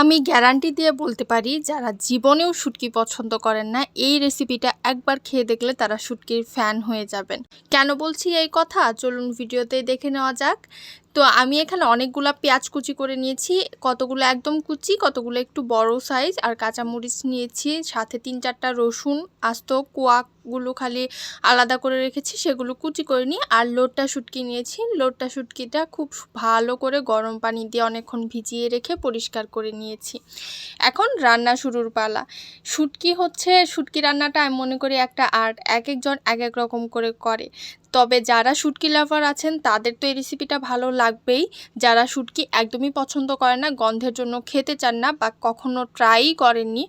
আমি গ্যারান্টি দিয়ে বলতে পারি, যারা জীবনেও শুটকি পছন্দ করেন না, এই রেসিপিটা একবার খেয়ে দেখলে তারা শুটকির ফ্যান হয়ে যাবেন। কেন বলছি এই কথা? চলুন ভিডিওতে দেখে নেওয়া যাক। তো আমি এখানে অনেকগুলো পেঁয়াজ কুচি করে নিয়েছি, কতগুলো একদম কুচি, কতগুলো একটু বড় সাইজ আর কাঁচামরিচ নিয়েছি, সাথে তিন চারটা রসুন আস্ত কোয়াগুলো খালি আলাদা করে রেখেছি, সেগুলো কুচি করে নিই আর লোটটা শুটকি নিয়েছি। লোটটা শুটকিটা খুব ভালো করে গরম পানি দিয়ে অনেকক্ষণ ভিজিয়ে রেখে পরিষ্কার করে নিয়েছি। এখন রান্না শুরুর পালা। শুটকি হচ্ছে, শুটকি রান্নাটা আমি মনে করি একটা আর্ট এক একজন এক এক রকম করে করে। তবে যারা শুটকি লাভার আছেন, তাদের তো এই রেসিপিটা ভালো লাগবেই। যারা শুটকি একদমই পছন্দ করে না, গন্ধের জন্য খেতে চান না বা কখনো ট্রাই করেননি,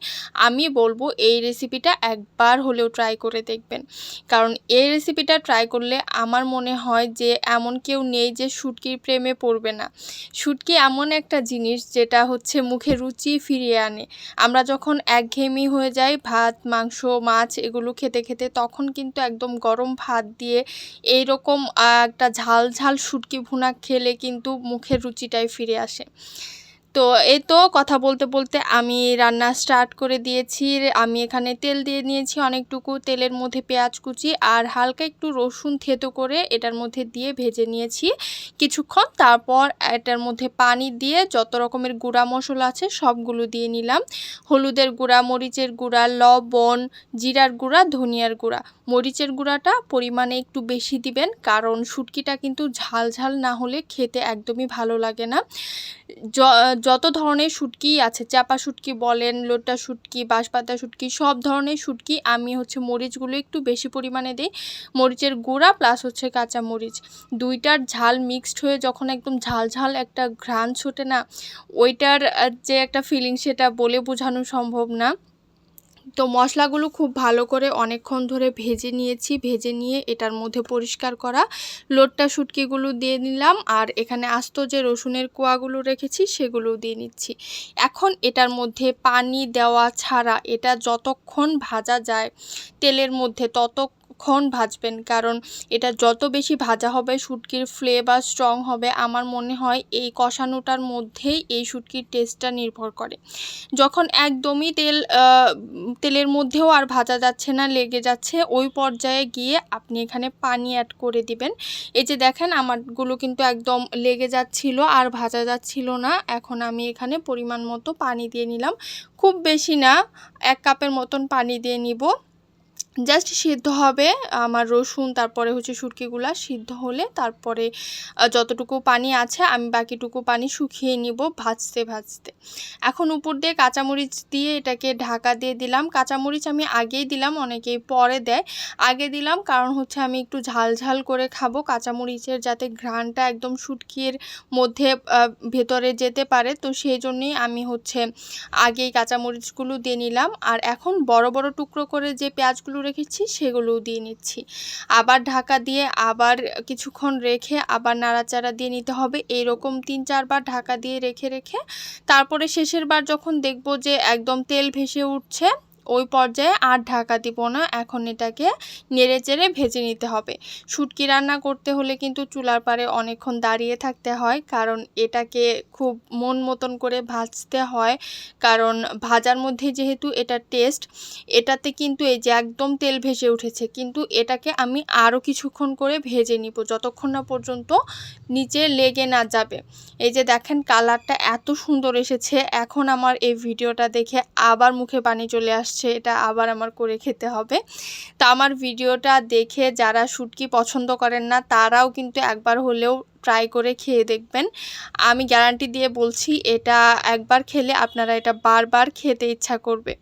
আমি বলব এই রেসিপিটা একবার হলেও ট্রাই করে দেখবেন। কারণ এই রেসিপিটা ট্রাই করলে আমার মনে হয় যে এমন কেউ নেই যে শুটকির প্রেমে পড়বে না। শুটকি এমন একটা জিনিস যেটা হচ্ছে মুখে রুচি ফিরিয়ে আনে। আমরা যখন একঘেয়েমি হয়ে যাই, ভাত, মাংস, মাছ এগুলো খেতে খেতে তখন কিন্তু একদম গরম ভাত দিয়ে এই রকম একটা ঝাল ঝাল শুটকি ভুনা খেলে কিন্তু মুখের রুচিটাই ফিরে আসে। তো এই তো কথা বলতে বলতে আমি রান্না স্টার্ট করে দিয়েছি। আমি এখানে তেল দিয়ে নিয়েছি অনেকটুকু, তেলের মধ্যে পেঁয়াজ কুচি আর হালকা একটু রসুন থেতো করে এটার মধ্যে দিয়ে ভেজে নিয়েছি কিছুক্ষণ। তারপর এটার মধ্যে পানি দিয়ে যত রকমের গুঁড়া মশলা আছে সবগুলো দিয়ে নিলাম। হলুদের গুঁড়া, মরিচের গুঁড়া, লবণ, জিরার গুঁড়া, ধনিয়ার গুঁড়া। মরিচের গুঁড়াটা পরিমাণে একটু বেশি দিবেন, কারণ শুটকিটা কিন্তু ঝাল ঝাল না হলে খেতে একদমই ভালো লাগে না। যত ধরনের শুটকি আছে, চাপা শুটকি বলেন, লোটা শুটকি, বাঁশপাতা শুটকি, সব ধরনের শুটকি আমি হচ্ছে মরিচগুলো একটু বেশি পরিমাণে দিই। মরিচের গুঁড়া প্লাস হচ্ছে কাঁচা মরিচ। দুইটার ঝাল মিক্সড হয়ে যখন একদম ঝাল ঝাল একটা ঘ্রাণ ছোটে না, ওইটার যে একটা ফিলিং সেটা বলে বোঝানো সম্ভব না। তো মশলাগুলো খুব ভালো করে অনেকক্ষণ ধরে ভেজে নিয়েছি। ভেজে নিয়ে এটার মধ্যে পরিষ্কার করা। লোটটা শুটকিগুলো দিয়ে নিলাম আর এখানে আস্ত যে রসুনের কোয়াগুলো রেখেছি সেগুলো দিয়ে নিচ্ছি। এখন এটার মধ্যে পানি দেওয়া ছাড়া এটা যতক্ষণ ভাজা যায়, তেলের মধ্যে তত ক্ষণ ভাজবেন। কারণ এটা যত বেশি ভাজা হবে, শুটকির ফ্লেভার স্ট্রং হবে, আমার মনে হয় এই কষানোটার মধ্যেই এই শুটকির টেস্টটা নির্ভর করে। যখন একদমই তেল তেলের মধ্যেও আর ভাজা যাচ্ছে না, লেগে যাচ্ছে, ওই পর্যায়ে গিয়ে আপনি এখানে পানি অ্যাড করে দিবেন। এই যে দেখেন, আমারগুলো কিন্তু একদম লেগে যাচ্ছিল, আর ভাজা যাচ্ছিল না। এখন আমি এখানে পরিমাণ মতো পানি দিয়ে নিলাম। খুব বেশি না, এক কাপের মতন পানি দিয়ে নিব। জাস্ট সিদ্ধ হবে, আমার রসুন, তারপরে হচ্ছে সুটকিগুলা সিদ্ধ হলে তারপরে যতটুকু পানি আছে আমি বাকিটুকু পানি শুকিয়ে নিব ভাজতে ভাজতে। এখন উপর দিয়ে কাঁচামরিচ দিয়ে এটাকে ঢাকা দিয়ে দিলাম। কাঁচামরিচ আমি আগেই দিলাম, অনেকেই পরে দেয়। আগে দিলাম কারণ হচ্ছে আমি একটু ঝাল ঝাল করে খাব। কাঁচামরিচের যাতে ঘ্রাণটা একদম শুটকির মধ্যে ভেতরে যেতে পারে, তো সেই জন্যই আমি হচ্ছে আগেই কাঁচামরিচগুলো দিয়ে নিলাম। আর এখন বড় বড় টুকরো করে যে পেঁয়াজগুলো রেখেছি, সেগুলোও দিয়ে নিচ্ছি। আবার ঢাকা দিয়ে আবার কিছুক্ষণ রেখে আবার নাড়াচাড়া দিয়ে নিতে হবে। এরকম তিন, চারবার ঢাকা দিয়ে রেখে রেখে তারপরে শেষের বার যখন দেখব যে একদম তেল ভেসে উঠছে ওই পর্যায়ে আর ঢাকা দিব না। এখন এটাকে নেড়ে চেড়ে ভেজে নিতে হবে। শুটকি রান্না করতে হলে কিন্তু চুলার পারে অনেকক্ষণ দাঁড়িয়ে থাকতে হয়, কারণ এটাকে খুব মন মতন করে ভাজতে হয়। কারণ ভাজার মধ্যে যেহেতু এটা টেস্ট, এটাতে কিন্তু এই যে একদম তেল ভেসে উঠেছে, কিন্তু এটাকে আমি আরও কিছুক্ষণ করে ভেজে নিব, যতক্ষণ না পর্যন্ত নিচে লেগে না যাবে। এই যে দেখেন কালারটা এত সুন্দর এসেছে, এখন আমার এই ভিডিওটা দেখে আবার মুখে পানি চলে আসছে। আসছে, এটা আবার আমার করে খেতে হবে। তো আমার ভিডিওটা দেখে যারা শুটকি পছন্দ করেন না, তারাও কিন্তু একবার হলেও ট্রাই করে খেয়ে দেখবেন। আমি গ্যারান্টি দিয়ে বলছি, এটা একবার খেলে আপনারা এটা বারবার খেতে ইচ্ছা করবে।